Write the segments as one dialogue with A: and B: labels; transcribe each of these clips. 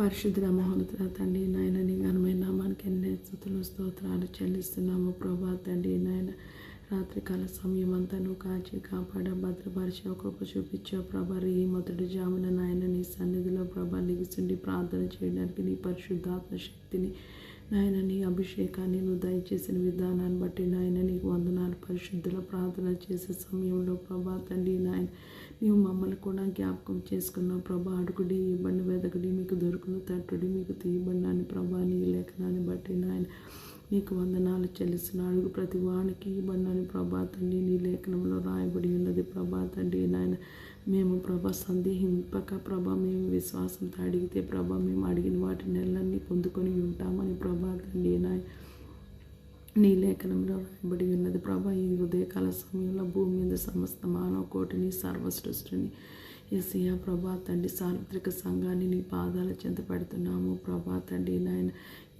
A: పరిశుద్ధ మహోన్నత తండ్రి నాయన నీ ఘనమైన నామానికి ఎన్నే స్థుతులు స్తోత్రాలు చెల్లిస్తున్నాము. ప్రభా తండ్రి నాయన రాత్రికాల సమయం అంతా నువ్వు కాచి కాపాడ భద్రపరిచి కృప చూపించావు. ప్రభా ఈ మొదటి జామున నాయన నీ సన్నిధిలో ప్రభా లిగిస్తుండి ప్రార్థన చేయడానికి నీ పరిశుద్ధాత్మ శక్తిని నాయన నీ అభిషేకాన్ని నువ్వు దయచేసిన విధానాన్ని బట్టి నాయన నీ పరిశుద్ధుల ప్రార్థన చేసే సమయంలో ప్రభా తండ్రి నాయన నీవు మమ్మల్ని కూడా జ్ఞాపకం చేసుకున్నావు. ప్రభా అడుగుడి ఇవ్వండి వెదకుడి మీకు దొరుకును తట్టుడి మీకు తీయబండి అని ప్రభా నీ లేఖనాన్ని బట్టి నాయన నీకు వందనాలు చెల్లిస్తున్న. అడుగు ప్రతి వానికి ఇవ్వండి ప్రభా తండ్రి నీ లేఖనంలో రాయబడి ఉన్నది. ప్రభా తండ్రి నాయన మేము ప్రభా సందేహింపక ప్రభా మేము విశ్వాసంతో అడిగితే ప్రభా మేము అడిగిన వాటి నెలన్నీ పొందుకొని ఉంటామని ప్రభా తండ్రి నాయన నీ లేఖనంలో రాయబడి ఉన్నది. ప్రభా ఈ ఉదయకాల సమయంలో భూమి మీద సమస్త మానవ కోటిని సర్వ సృష్టిని ఎసియా ప్రభా తండ్రి సార్వత్రిక సంఘాన్ని నీ పాదాల చెంత పెడుతున్నాము. ప్రభా తండ్రి నాయన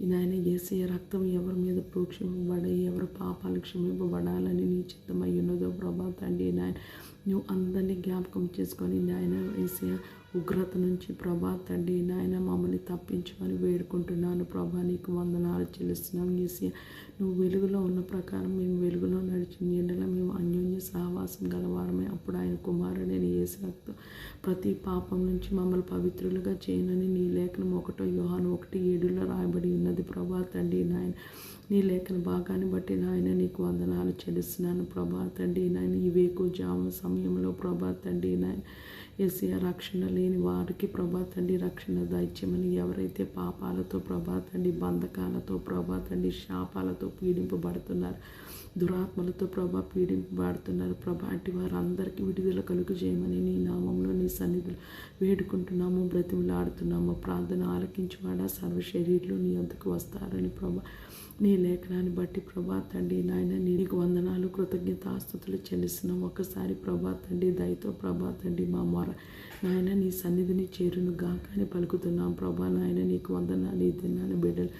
A: ఈ నాయన ఏసీయ రక్తం ఎవరి మీద ప్రోక్షింపబడి ఎవరి పాపాలు క్షమింపబడాలని నీ చిత్తమై ఉన్నదో ప్రభా తండ్రి నాయన నువ్వు అందరినీ జ్ఞాపకం చేసుకొని నాయన ఏసీయ ఉగ్రత నుంచి ప్రభా తండ్రి నాయన మమ్మల్ని తప్పించమని వేడుకుంటున్నాను. ప్రభా నీకు వందనాలు చెల్లిస్తున్నాం. ఏసీయ నువ్వు వెలుగులో ఉన్న ప్రకారం మేము వెలుగులో నడిచిన ఎండలో మేము అన్యోన్య విశ్వాసం గలవారమే. అప్పుడు ఆయన కుమారుడైన ఏసు రక్తం ప్రతి పాపం నుంచి మమ్మల్ని పవిత్రులుగా చేయనని నీ లేఖనం ఒకటో యోహాను ఒకటి ఏడులో రాయబడి ఉన్నది. ప్రభా తండ్రి నాయన నీ లేఖన భాగాన్ని బట్టి నాయన నీకు వందనాలు చెల్లిస్తున్నాను. ప్రభా తండ్రి నాయన ఈ వేకు జామ సమయంలో ప్రభా తండ్రి నాయన ఎస్ఏ రక్షణ లేని వారికి ప్రభా తండ్రి రక్షణ దైత్యమని ఎవరైతే పాపాలతో ప్రభా తండ్రి బంధకాలతో ప్రభా తండ్రి శాపాలతో పీడింపబడుతున్నారు దురాత్మలతో ప్రభా పీడింపబడుతున్నారు ప్రభా అటు వారందరికీ విడుదల కలుగు చేయమని నీ నామంలో నీ సన్నిధులు వేడుకుంటున్నాము బ్రతిమలాడుతున్నాము. ప్రార్థన ఆలకించువాడా సర్వ శరీరులు నీ అంతకు వస్తారని ప్రభా నీ లేఖనాన్ని బట్టి ప్రభా తండ్రి నాయన నీకు వందనాలు కృతజ్ఞత ఆస్తుతులు చెల్లిస్తున్నాం ఒకసారి ప్రభా తండ్రి దయతో ప్రభా తండ్రి మా మొర నాయన నీ సన్నిధిని చేరును గాకాని పలుకుతున్నాం. ప్రభా నాయన నీకు వందనాలు ఈ దినాన్ని బిడ్డలు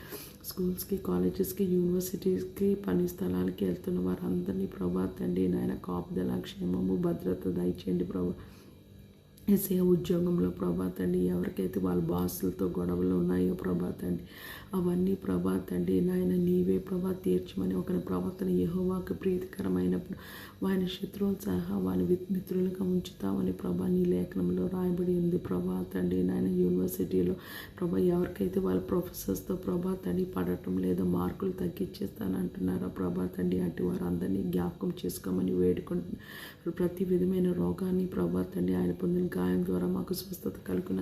A: స్కూల్స్కి కాలేజెస్కి యూనివర్సిటీస్కి పని స్థలాలకి వెళ్తున్న వారందరినీ ప్రభా తండ్రి నాయన కాపుదల క్షేమము భద్రత దయచేయండి ప్రభు. ఎస్ఏ ఉద్యోగంలో ప్రభాత్ అండి ఎవరికైతే వాళ్ళ బాసులతో గొడవలు ఉన్నాయో ప్రభాత్ అండి అవన్నీ ప్రభాత్ అండి. నాయన నీవే ప్రభా తీర్చమని ఒక ప్రవర్తన యహోవాకు ప్రీతికరమైనప్పుడు వాని శత్రువులు సహా వాని మిత్రులుగా ఉంచుతామని ప్రభా నీ లేఖనంలో రాయబడి ఉంది. ప్రభాత్ అండి నాయన యూనివర్సిటీలో ప్రభా ఎవరికైతే వాళ్ళ ప్రొఫెసర్స్తో ప్రభాత్ తండ్రి పడటం లేదా మార్కులు తగ్గించేస్తానంటున్నారో ప్రభాత్ అండి అటు వారందరినీ జ్ఞాపకం చేసుకోమని వేడుకుంటున్నారు ప్రతి విధమైన రోగాన్ని ప్రభాత్ అండి ఆయన పొందిన గాయం ద్వారా మాకు స్వస్థత కలుగున